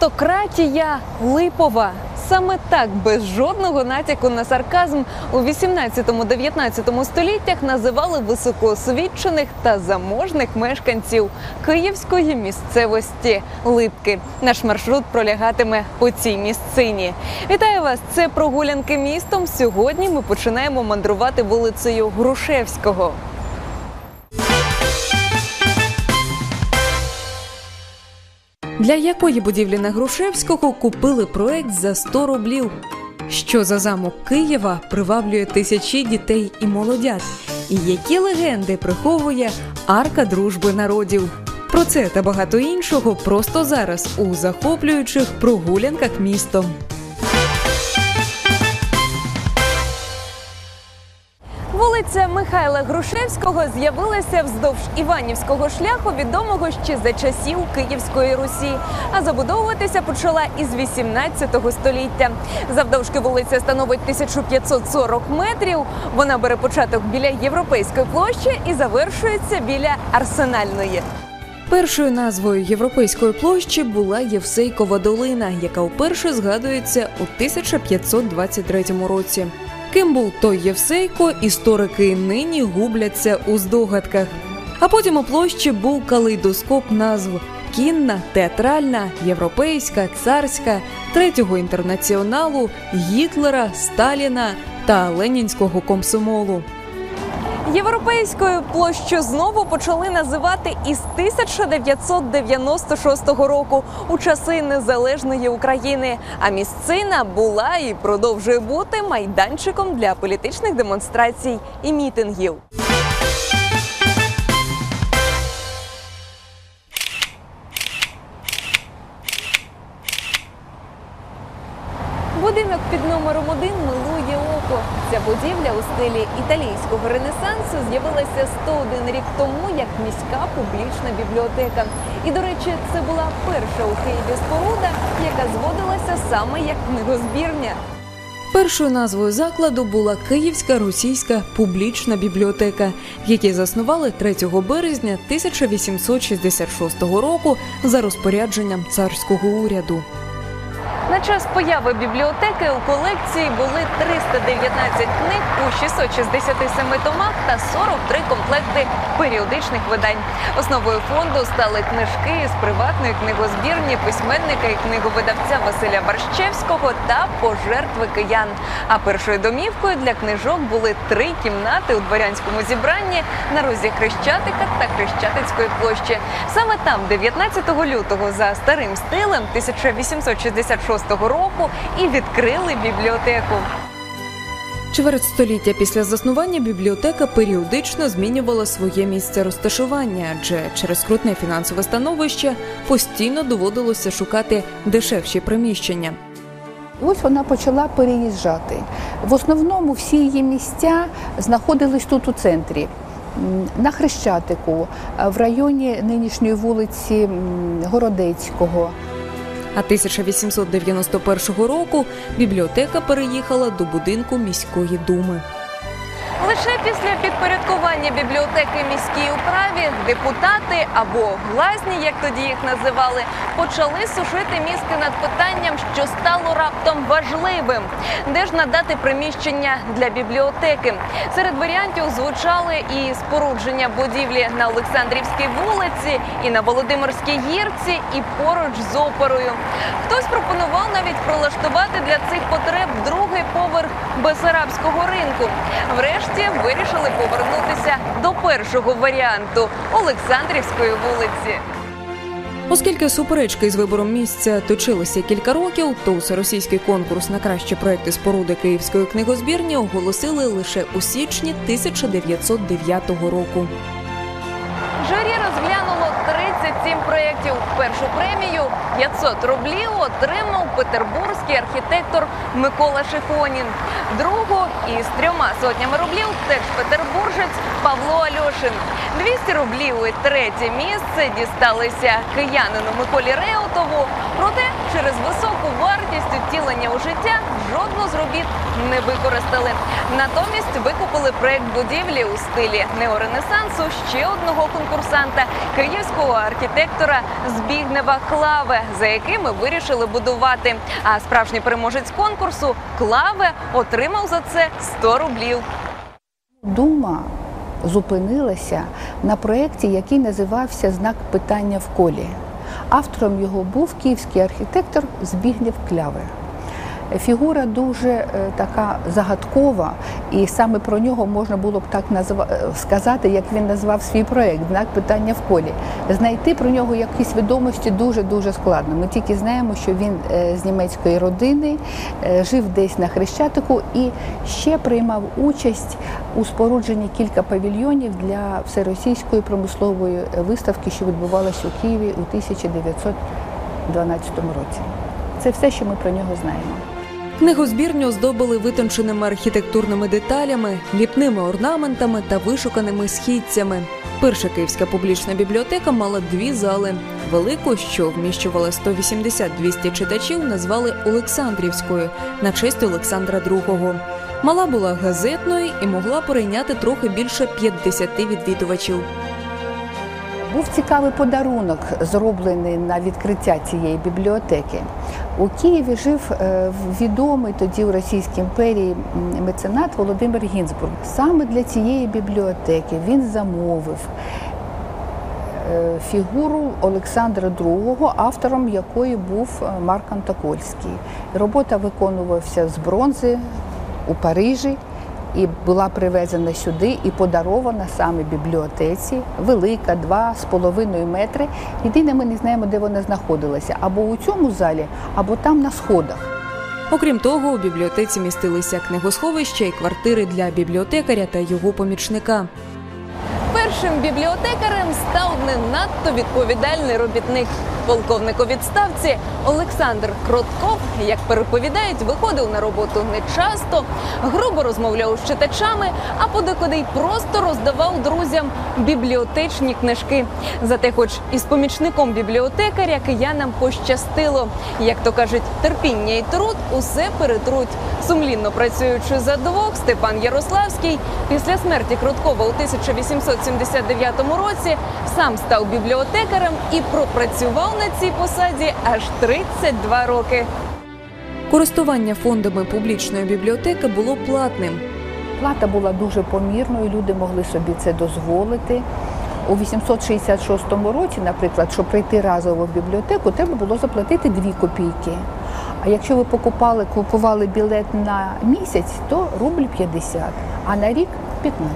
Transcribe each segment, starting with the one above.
Аристократія липова. Саме так, без жодного натяку на сарказм, у 18-19 століттях називали високоосвічених та заможних мешканців київської місцевості Липки. Наш маршрут пролягатиме по цій місцині. Вітаю вас! Це прогулянки містом. Сьогодні ми починаємо мандрувати вулицею Грушевського. Для якої будівлі на Грушевського купили проект за 100 рублів? Що за замок Києва приваблює тисячі дітей і молодят? І які легенди приховує арка дружби народів? Про це та багато іншого просто зараз у захоплюючих прогулянках містом. Вулиця Михайла Грушевського з'явилася вздовж Іванівського шляху, відомого ще за часів Київської Русі, а забудовуватися почала із 18 століття. Завдовжки вулиця становить 1540 метрів. Вона бере початок біля європейської площі і завершується біля арсенальної. Першою назвою європейської площі була Євсейкова долина, яка вперше згадується у 1523 році. Ким був той Євсейко, історики нині губляться у здогадках. А потім у площі був калейдоскоп назв: кінна, театральна, європейська, царська, третього інтернаціоналу, Гітлера, Сталіна та Ленінського комсомолу. Європейською площу знову почали називати із 1996 року у часи незалежної України. А місцина була і продовжує бути майданчиком для політичних демонстрацій і мітингів. Стилі італійського ренесансу з'явилася 101 рік тому як міська публічна бібліотека. І, до речі, це була перша у Києві споруда, яка зводилася саме як книгозбірня. Першою назвою закладу була Київська російська публічна бібліотека, в якій заснували 3 березня 1866 року за розпорядженням царського уряду. На час появи бібліотеки у колекції були 319 книг у 667 томах та 43 комплекти періодичних видань. Основою фонду стали книжки з приватної книгозбірні письменника і книговидавця Василя Барщевського та пожертви киян. А першою домівкою для книжок були три кімнати у дворянському зібранні на розі Хрещатика та Хрещатицької площі. Саме там, 19 лютого, за старим стилем 1866 року і відкрили бібліотеку. Чверть століття після заснування бібліотека періодично змінювала своє місце розташування, адже через скрутне фінансове становище постійно доводилося шукати дешевші приміщення. Ось вона почала переїжджати. В основному всі її місця знаходились тут у центрі. На Хрещатику, в районі нинішньої вулиці Городецького. А 1891 року бібліотека переїхала до будинку міської думи. Лише після підпорядкування бібліотеки міській управі депутати або глазні, як тоді їх називали, почали сушити мізки над питанням, що стало раптом важливим, де ж надати приміщення для бібліотеки. Серед варіантів звучали і спорудження будівлі на Олександрівській вулиці, і на Володимирській гірці, і поруч з оперою. Хтось пропонував навіть прилаштувати для цих потреб другий поверх Бесарабського ринку. Врешті вирішили повернутися до першого варіанту Олександрівської вулиці. Оскільки суперечки з вибором місця точилися кілька років, то всеросійський конкурс на кращі проекти споруди Київської книгозбірні оголосили лише у січні 1909 року. Журі розглянуло 37 проєктів. Першу премію 500 рублів отримав петербурзький архітектор Микола Шихонін. Другу із трьома сотнями рублів теж петербуржець Павло Альошин. 200 рублів і третє місце дісталися киянину Миколі Реутову. Проте через високу вартість утілення у життя жодну з робіт не використали. Натомість викупили проект будівлі у стилі неоренесансу ще одного конкурсанта київського архітектора Збігнева Клаве, за якими вирішили будувати. А справжній переможець конкурсу Клаве отримав за це 100 рублів. Дума зупинилася на проєкті, який називався Знак питання в колі. Автором його був київський архітектор Збігнєв Кляве. Фігура дуже е, така загадкова, і саме про нього можна було б так назва... е, сказати, як він назвав свій проєкт Знак питання в колі. Знайти про нього якісь відомості дуже дуже складно. Ми тільки знаємо, що він е, з німецької родини, жив десь на Хрещатику і ще приймав участь у спорудженні кілька павільйонів для всеросійської промислової виставки, що відбувалася у Києві у 1912 році. Це все, що ми про нього знаємо. Книгозбірню оздобили витонченими архітектурними деталями, ліпними орнаментами та вишуканими східцями. Перша київська публічна бібліотека мала дві зали. Велику, що вміщувала 180-200 читачів, назвали Олександрівською на честь Олександра II. Мала була газетною і могла перейняти трохи більше 50 відвідувачів. Був цікавий подарунок, зроблений на відкриття цієї бібліотеки. У Києві жив е, відомий тоді у Російській імперії меценат Володимир Гінзбург. Саме для цієї бібліотеки він замовив е, фігуру Олександра II, автором якої був е, Марк Антокольський. Робота виконувався з бронзи у Парижі і була привезена сюди і подарована саме бібліотеці. Велика, два з половиною метри. Єдине, ми не знаємо, де вона знаходилася, або у цьому залі, або там на сходах. Окрім того, у бібліотеці містилися книгосховища і квартири для бібліотекаря та його помічника. Першим бібліотекарем став не надто відповідальний робітник. Полковник у відставці Олександр Кротков, як переповідають, виходив на роботу не часто, грубо розмовляв з читачами, а подекуди й просто роздавав друзям бібліотечні книжки. Зате, хоч із помічником бібліотекаря киянам пощастило. Як то кажуть, терпіння і труд усе перетруть. Сумлінно працюючи за двох, Степан Ярославський після смерті Кроткова у 1879 році сам став бібліотекарем і пропрацював на цій посаді аж 32 роки. Користування фондами публічної бібліотеки було платним. Плата була дуже помірною, люди могли собі це дозволити. У 866 році, наприклад, щоб прийти разово в бібліотеку, треба було заплатити 2 копійки. А якщо ви покупали, купували білет на місяць, то рубль 50, а на рік 15.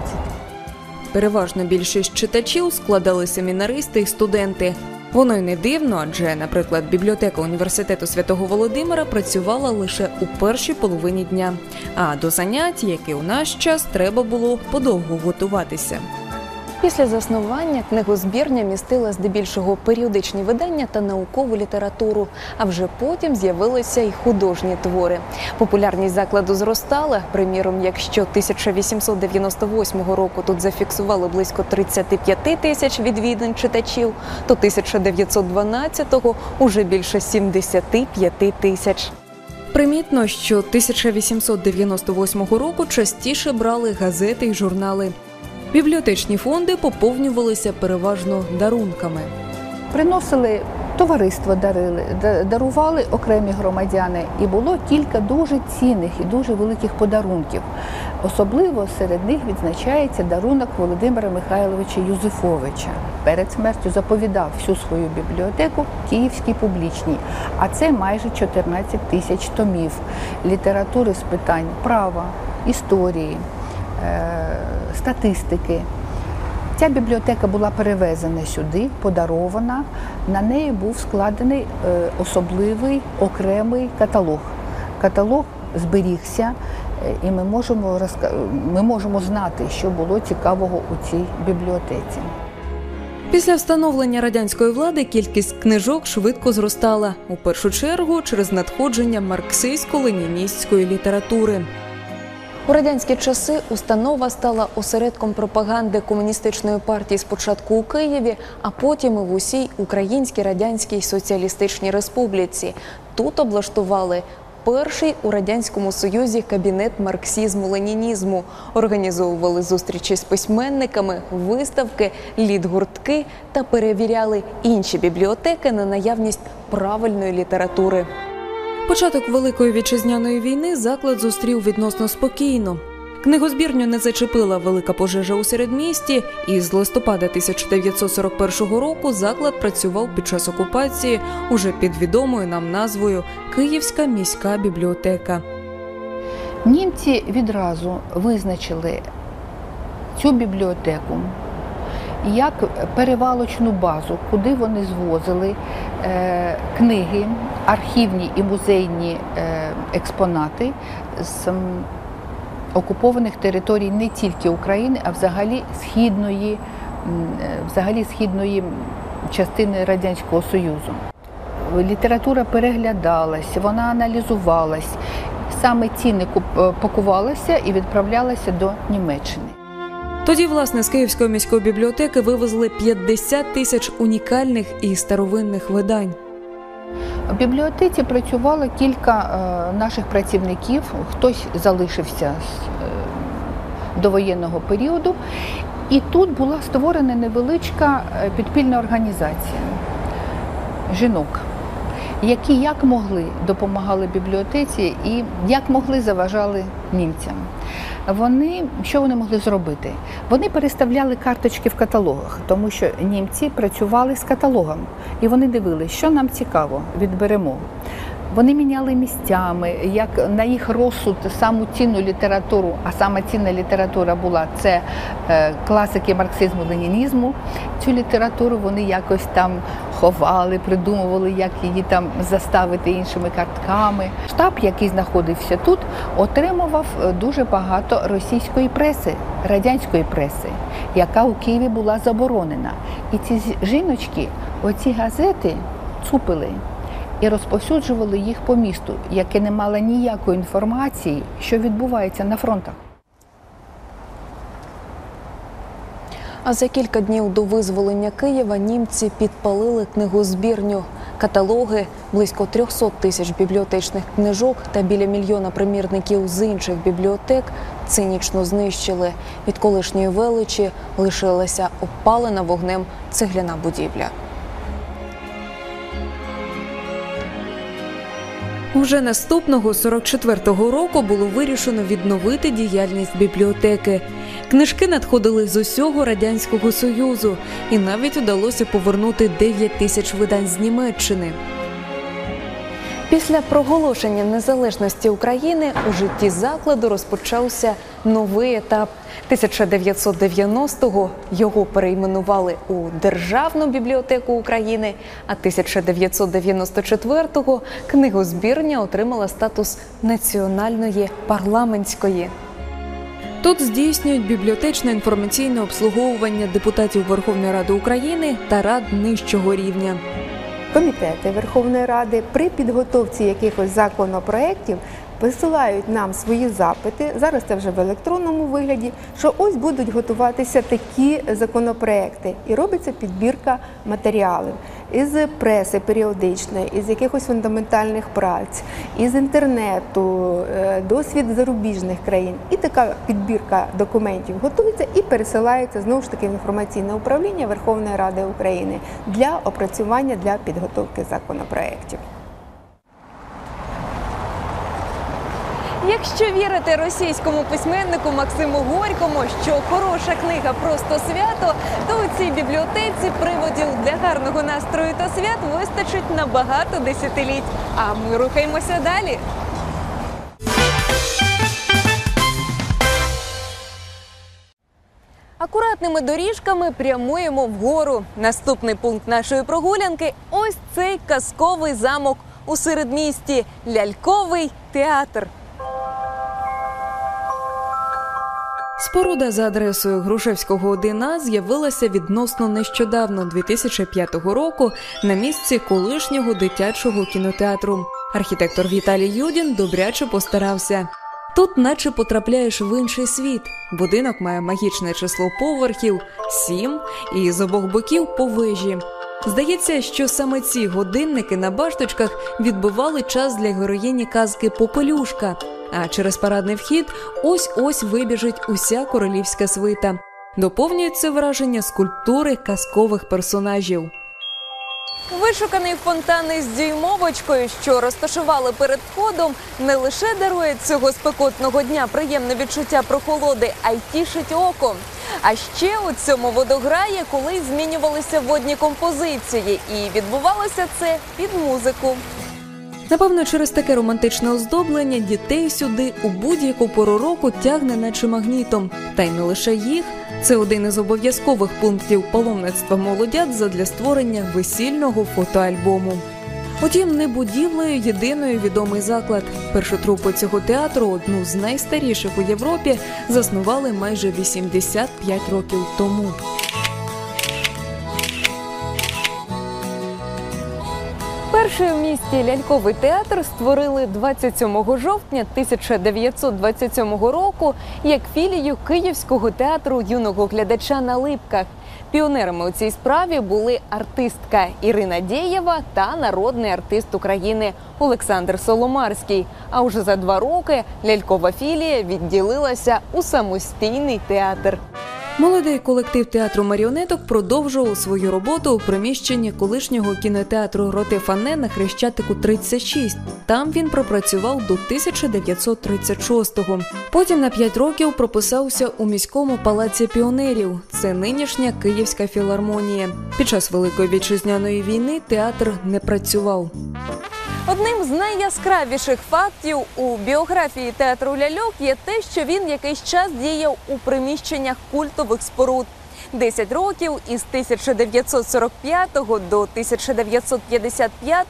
Переважно більшість читачів складали семінаристи і студенти. Воно й не дивно, адже, наприклад, бібліотека університету святого Володимира працювала лише у першій половині дня. А до занять, як і у наш час, треба було подовго готуватися. Після заснування книгозбірня містила здебільшого періодичні видання та наукову літературу. А вже потім з'явилися й художні твори. Популярність закладу зростала. Приміром, якщо 1898 року тут зафіксували близько 35 тисяч відвідин читачів, то 1912-го уже більше 75 тисяч. Примітно, що 1898 року частіше брали газети й журнали. Бібліотечні фонди поповнювалися переважно дарунками. Приносили товариство, дарили, дарували окремі громадяни, і було кілька дуже цінних і дуже великих подарунків. Особливо серед них відзначається дарунок Володимира Михайловича Юзефовича. Перед смертю заповідав всю свою бібліотеку Київській публічній, а це майже 14 тисяч томів літератури з питань права, історії, е, статистики. Ця бібліотека була перевезена сюди, подарована. На неї був складений е, особливий окремий каталог. Каталог зберігся, е, і ми можемо ми можемо знати, що було цікавого у цій бібліотеці. Після встановлення радянської влади кількість книжок швидко зростала. У першу чергу через надходження марксистсько-леніністської літератури. У радянські часи установа стала осередком пропаганди комуністичної партії спочатку у Києві, а потім і в усій Українській Радянській Соціалістичній Республіці. Тут облаштували перший у радянському союзі кабінет марксізму-ленінізму. Організовували зустрічі з письменниками, виставки, літгуртки та перевіряли інші бібліотеки на наявність правильної літератури. Початок Великої вітчизняної війни заклад зустрів відносно спокійно. Книгозбірню не зачепила велика пожежа у середмісті, і з листопада 1941 року заклад працював під час окупації уже під відомою нам назвою Київська міська бібліотека. Німці відразу визначили цю бібліотеку як перевалочну базу, куди вони звозили е, книги, архівні і музейні е, експонати з окупованих територій не тільки України, а взагалі східної, е, взагалі східної частини Радянського Союзу. Література переглядалась, вона аналізувалась. Саме ціни куп- пакувалися і відправлялися до Німеччини. Тоді, власне, з Київської міської бібліотеки вивезли 50 тисяч унікальних і старовинних видань. В бібліотеці працювало кілька е, наших працівників, хтось залишився з е, довоєнного періоду. І тут була створена невеличка е, підпільна організація жінок, які як могли допомагали бібліотеці і як могли заважали німцям. Вони що вони могли зробити? Вони переставляли карточки в каталогах, тому що німці працювали з каталогом, і вони дивилися, що нам цікаво, відберемо. Вони міняли місцями, як на їх розсуд саму цінну літературу, а саме цінна література була це е, класики марксизму ленінізму. Цю літературу вони якось там ховали, придумували, як її там заставити іншими картками. Штаб, який знаходився тут, отримував е, дуже багато російської преси, радянської преси, яка у Києві була заборонена. І ці жіночки, оці газети цупили і розповсюджували їх по місту, яке не мало ніякої інформації, що відбувається на фронтах. А за кілька днів до визволення Києва німці підпалили книгозбірню. Каталоги, близько 300 тисяч бібліотечних книжок та біля мільйона примірників з інших бібліотек цинічно знищили. Від колишньої величі лишилася обпалена вогнем цегляна будівля. Уже наступного 44-го року було вирішено відновити діяльність бібліотеки. Книжки надходили з усього радянського союзу, і навіть удалося повернути 9 тисяч видань з Німеччини. Після проголошення незалежності України у житті закладу розпочався новий етап. 1990-го його перейменували у Державну бібліотеку України, а 1994-го книгозбірня отримала статус національної парламентської. Тут здійснюють бібліотечне інформаційне обслуговування депутатів Верховної Ради України та рад нижчого рівня. Комітети Верховної Ради при підготовці якихось законопроєктів висилають нам свої запити. Зараз це вже в електронному вигляді. Що ось будуть готуватися такі законопроекти, і робиться підбірка матеріалів із преси періодичної, із якихось фундаментальних праць, із інтернету, е, досвід зарубіжних країн. І така підбірка документів готується і пересилається знову ж таки в інформаційне управління Верховної Ради України для опрацювання для підготовки законопроєктів. Якщо вірити російському письменнику Максиму Горькому, що хороша книга просто свято, то у цій бібліотеці приводів для гарного настрою та свят вистачить на багато десятиліть. А ми рухаємося далі. Акуратними доріжками прямуємо вгору. Наступний пункт нашої прогулянки ось цей казковий замок у середмісті ляльковий театр. Споруда за адресою Грушевського 1А з'явилася відносно нещодавно, 2005 року, на місці колишнього дитячого кінотеатру. Архітектор Віталій Юдін добряче постарався. Тут, наче потрапляєш в інший світ. Будинок має магічне число поверхів сім, і з обох боків по вежі. Здається, що саме ці годинники на башточках відбивали час для героїні казки Попелюшка. А через парадний вхід ось ось вибіжить уся королівська свита. Доповнюють це враження скульптури казкових персонажів. Вишуканий фонтан із дюймовочкою, що розташували перед входом, не лише дарує цього спекотного дня приємне відчуття прохолоди, а й тішить око. А ще у цьому водограї колись змінювалися водні композиції, і відбувалося це під музику. Напевно, через таке романтичне оздоблення дітей сюди у будь-яку пору року тягне наче магнітом. Та й не лише їх. Це один із обов'язкових пунктів паломництва молодят задля створення весільного фотоальбому. Утім, не будівлею єдиною відомий заклад. Першу трупу цього театру, одну з найстаріших у Європі, заснували майже 85 років тому. Перший у місті ляльковий театр створили 27 жовтня 1927 року як філію Київського театру юного глядача на липках. Піонерами у цій справі були артистка Ірина Дєєва та народний артист України Олександр Соломарський. А уже за два роки лялькова філія відділилася у самостійний театр. Молодий колектив театру маріонеток продовжував свою роботу у приміщенні колишнього кінотеатру Роте Фане на Хрещатику 36. Там він пропрацював до 1936-го. Потім на 5 років прописався у міському палаці піонерів. Це нинішня Київська філармонія. Під час Великої вітчизняної війни театр не працював. Одним з найяскравіших фактів у біографії театру ляльок є те, що він якийсь час діяв у приміщеннях культових споруд. 10 років із 1945 до 1955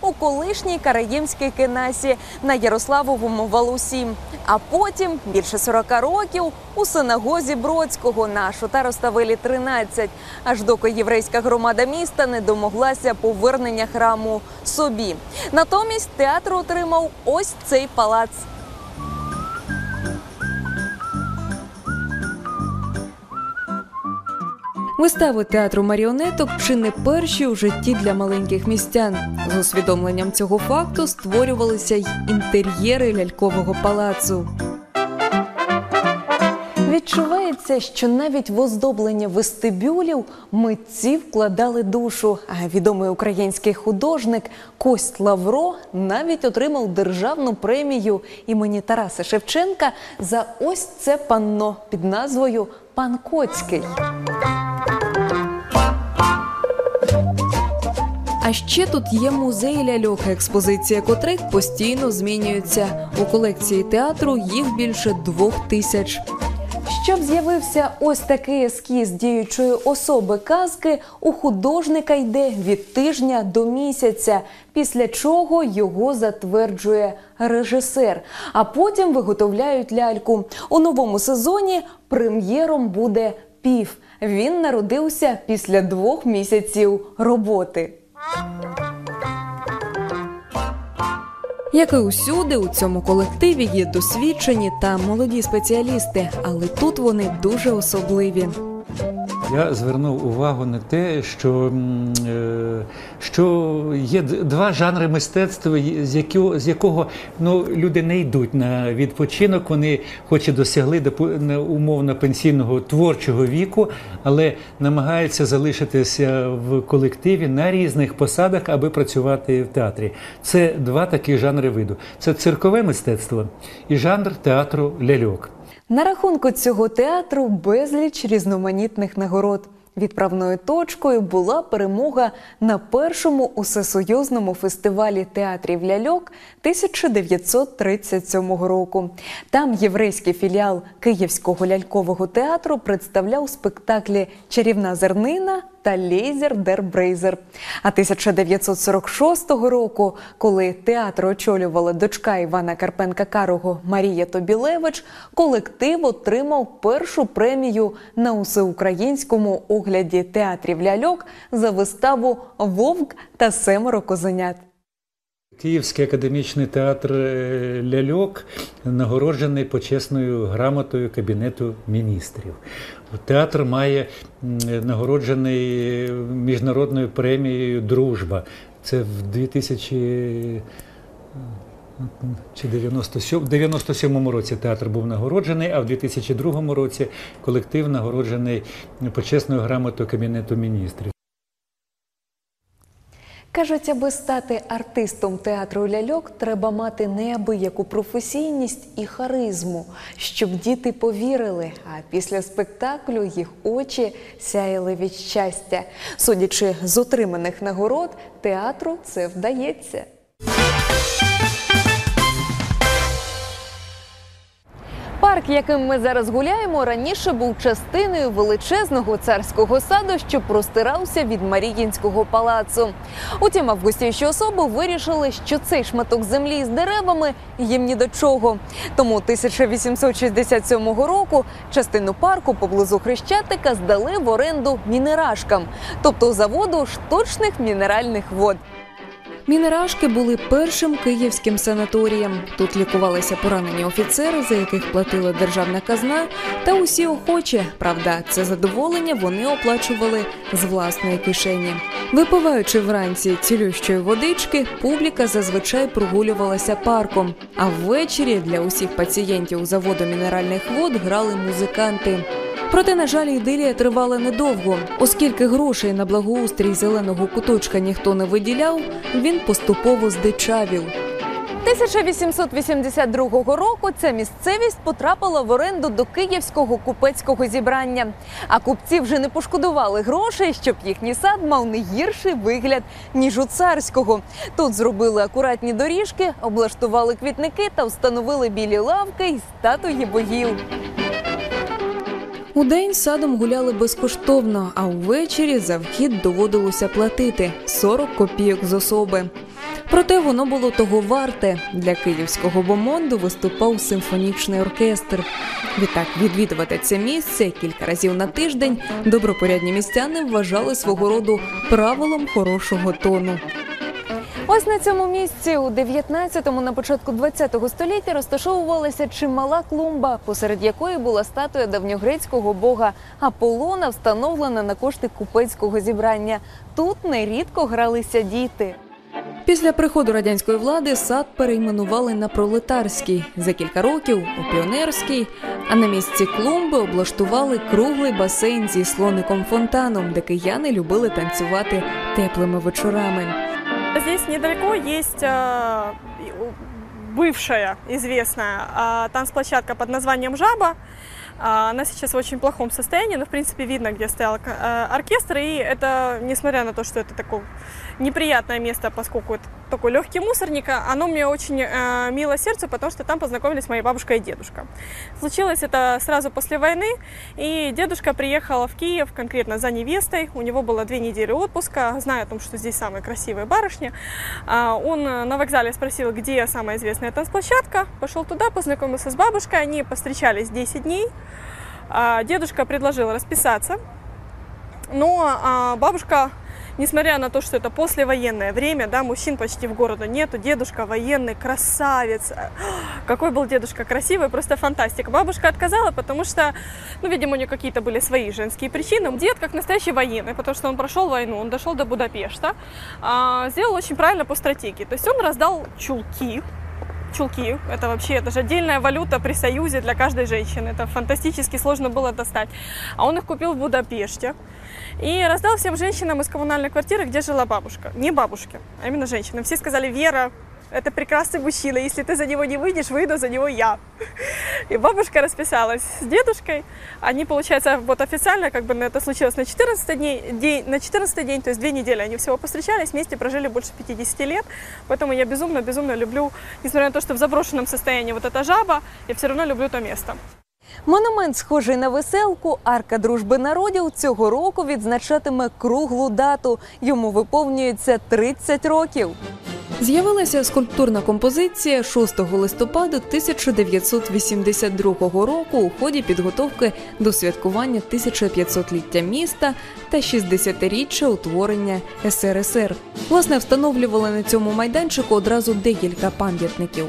у колишній Караїмській кенасі на Ярославовому валу 7, а потім більше 40 років у синагозі Бродського на Шотароставелі 13, аж доки єврейська громада міста не домоглася повернення храму собі. Натомість театр отримав ось цей палац. Вистави театру маріонеток чи не перші у житті для маленьких містян. З усвідомленням цього факту створювалися й інтер'єри лялькового палацу. Відчувається, що навіть в оздоблення вестибюлів митці вкладали душу. А відомий український художник Кость Лавро навіть отримав державну премію імені Тараса Шевченка за ось це панно під назвою Пан Коцький. А ще тут є музей ляльок, експозиція котрих постійно змінюється. У колекції театру їх більше двох тисяч. Щоб з'явився ось такий ескіз діючої особи казки, у художника йде від тижня до місяця, після чого його затверджує режисер. А потім виготовляють ляльку. У новому сезоні прем'єром буде пів. Він народився після двох місяців роботи. Як і усюди, у цьому колективі є досвідчені та молоді спеціалісти, але тут вони дуже особливі. Я звернув увагу на те, що, е, що є два жанри мистецтва, з якого, з якого ну, люди не йдуть на відпочинок. Вони хоч і досягли умовно пенсійного творчого віку, але намагаються залишитися в колективі на різних посадах, аби працювати в театрі. Це два такі жанри виду: це циркове мистецтво і жанр театру ляльок. На рахунку цього театру безліч різноманітних нагород. Відправною точкою була перемога на першому усесоюзному фестивалі театрів ляльок 1937 року. Там єврейський філіал Київського лялькового театру представляв спектаклі Чарівна зернина та Лейзер дер Брейзер. А 1946 року, коли театр очолювала дочка Івана Карпенка Карого Марія Тобілевич, колектив отримав першу премію на усеукраїнському огляді театрів ляльок за виставу Вовк та семеро козенят. Київський академічний театр е, Ляльок нагороджений почесною грамотою Кабінету міністрів. Театр має нагороджений міжнародною премією Дружба. Це в 2000 чи 97, 97 році театр був нагороджений, а в 2002 році колектив нагороджений почесною грамотою Кабінету міністрів. Кажуть, аби стати артистом театру ляльок, треба мати неабияку професійність і харизму, щоб діти повірили. А після спектаклю їх очі сяяли від щастя. Судячи з отриманих нагород, театру це вдається. Парк, яким ми зараз гуляємо, раніше був частиною величезного царського саду, що простирався від Маріїнського палацу. Утім, августівші особи вирішили, що цей шматок землі з деревами їм ні до чого. Тому 1867 року частину парку поблизу Хрещатика здали в оренду мінерашкам, тобто заводу штучних мінеральних вод. Мінерашки були першим київським санаторієм. Тут лікувалися поранені офіцери, за яких платила державна казна, та усі охочі. Правда, це задоволення вони оплачували з власної кишені. Випиваючи вранці цілющої водички, публіка зазвичай прогулювалася парком. А ввечері для усіх пацієнтів заводу мінеральних вод грали музиканти. Проте, на жаль, ідилія тривала недовго, оскільки грошей на благоустрій зеленого куточка ніхто не виділяв, він поступово здичавів. 1882 року ця місцевість потрапила в оренду до київського купецького зібрання. А купці вже не пошкодували грошей, щоб їхній сад мав не гірший вигляд ніж у царського. Тут зробили акуратні доріжки, облаштували квітники та встановили білі лавки й статуї богів. Удень садом гуляли безкоштовно, а увечері за вхід доводилося платити 40 копійок з особи. Проте воно було того варте. Для київського бомонду виступав симфонічний оркестр. Відтак відвідувати це місце кілька разів на тиждень добропорядні містяни вважали свого роду правилом хорошого тону. Ось на цьому місці у 19-му, на початку 20-го століття розташовувалася чимала клумба, посеред якої була статуя давньогрецького бога Аполлона, встановлена на кошти купецького зібрання. Тут нерідко гралися діти. Після приходу радянської влади сад перейменували на пролетарський за кілька років у піонерський. А на місці клумби облаштували круглий басейн зі слоником фонтаном, де кияни любили танцювати теплими вечорами. Здесь недалеко есть э, бывшая известная э, танцплощадка под названием «Жаба». А, Она сейчас в очень плохом состоянии, но в принципе видно, где стоял э, оркестр. И это, несмотря на то, что это такое неприятное место, поскольку это такой легкий мусорник, а оно мне очень э, мило сердцу, потому что там познакомились моя бабушка и дедушка. Случилось это сразу после войны, и дедушка приехал в Киев конкретно за невестой. У него было две недели отпуска, зная о том, что здесь самые красивые барышни. А, Он э, на вокзале спросил, где самая известная танцплощадка. Пошел туда, познакомился с бабушкой, они повстречались 10 дней. А, Дедушка предложил расписаться, но а, бабушка, несмотря на то, что это послевоенное время, да, мужчин почти в города нету, дедушка военный, красавец. Какой был дедушка красивый, просто фантастика. Бабушка отказала, потому что, ну, видимо, у нее какие-то были свои женские причины. Дед, как настоящий военный, потому что он прошел войну, он дошел до Будапешта, а, сделал очень правильно по стратегии. То есть он раздал чулки, чулки. Это вообще, это же отдельная валюта при Союзе для каждой женщины. Это фантастически сложно было достать. А он их купил в Будапеште и раздал всем женщинам из коммунальной квартиры, где жила бабушка. Не бабушке, а именно женщинам. Все сказали, Вера, это прекрасный мужчина, если ты за него не выйдешь, выйду за него я. И бабушка расписалась с дедушкой. Они, получается, вот официально, как бы это случилось на 14 дней, день, на 14 день, то есть две недели они всего повстречались, вместе прожили больше 50 лет. Поэтому я безумно-безумно люблю, несмотря на то, что в заброшенном состоянии вот эта жаба, я все равно люблю то место. Монумент, схожий на веселку, арка дружби народів цього року відзначатиме круглу дату. Йому виповнюється 30 років. З'явилася скульптурна композиція 6 листопада 1982 року у ході підготовки до святкування 1500-ліття міста та 60-річчя утворення СРСР. Власне, встановлювали на цьому майданчику одразу декілька пам'ятників.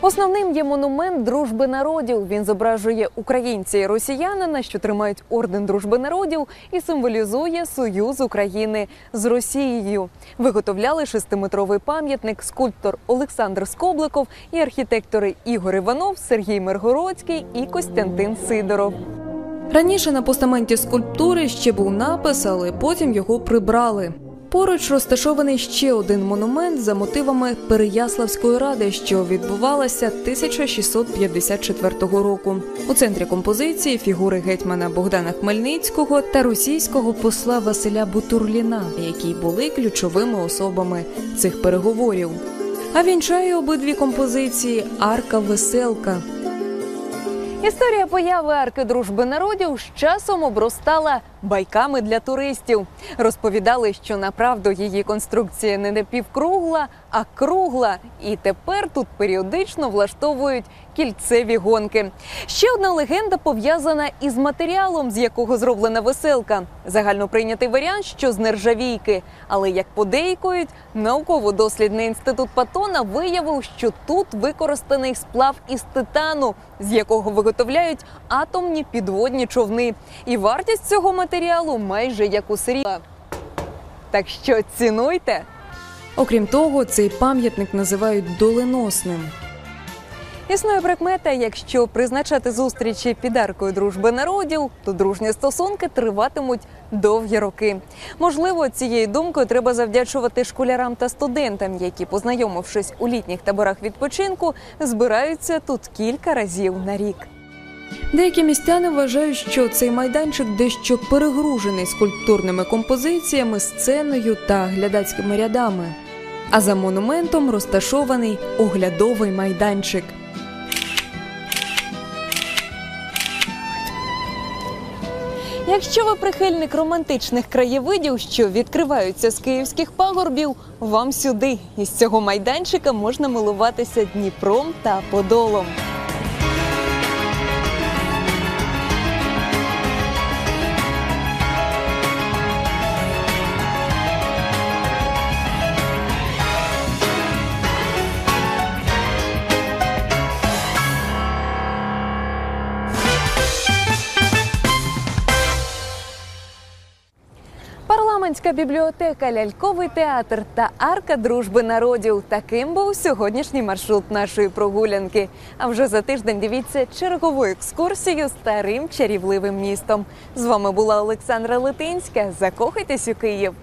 Основним є монумент дружби народів. Він зображує українця і росіянина, що тримають орден дружби народів, і символізує союз України з Росією. Виготовляли шестиметровий пам'ятник скульптор Олександр Скобликов і архітектори Ігор Іванов, Сергій Миргородський і Костянтин Сидоров. Раніше на постаменті скульптури ще був напис, але потім його прибрали. Поруч розташований ще один монумент за мотивами Переяславської ради, що відбувалася 1654 року. У центрі композиції фігури гетьмана Богдана Хмельницького та російського посла Василя Бутурліна, які були ключовими особами цих переговорів. А вінчає обидві композиції арка веселка. Історія появи арки дружби народів з часом обростала байками для туристів. Розповідали, що направду її конструкція не напівкругла, а кругла. І тепер тут періодично влаштовують кільцеві гонки. Ще одна легенда пов'язана із матеріалом, з якого зроблена веселка. Загально прийнятий варіант, що з нержавійки. Але як подейкують, науково-дослідний інститут Патона виявив, що тут використаний сплав із титану, з якого виготовляють атомні підводні човни. І вартість цього матеріалу майже як у срібла. Так що цінуйте. Окрім того, цей пам'ятник називають доленосним. Існує прикмета, якщо призначати зустрічі під аркою дружби народів, то дружні стосунки триватимуть довгі роки. Можливо, цією думкою треба завдячувати школярам та студентам, які, познайомившись у літніх таборах відпочинку, збираються тут кілька разів на рік. Деякі містяни вважають, що цей майданчик дещо перегружений скульптурними композиціями, сценою та глядацькими рядами. А за монументом розташований оглядовий майданчик. Якщо ви прихильник романтичних краєвидів, що відкриваються з київських пагорбів, вам сюди. Із цього майданчика можна милуватися Дніпром та Подолом. Парламентська бібліотека, ляльковий театр та арка дружби народів. Таким був сьогоднішній маршрут нашої прогулянки. А вже за тиждень дивіться чергову екскурсію старим чарівливим містом. З вами була Олександра Литинська. Закохайтесь у Київ.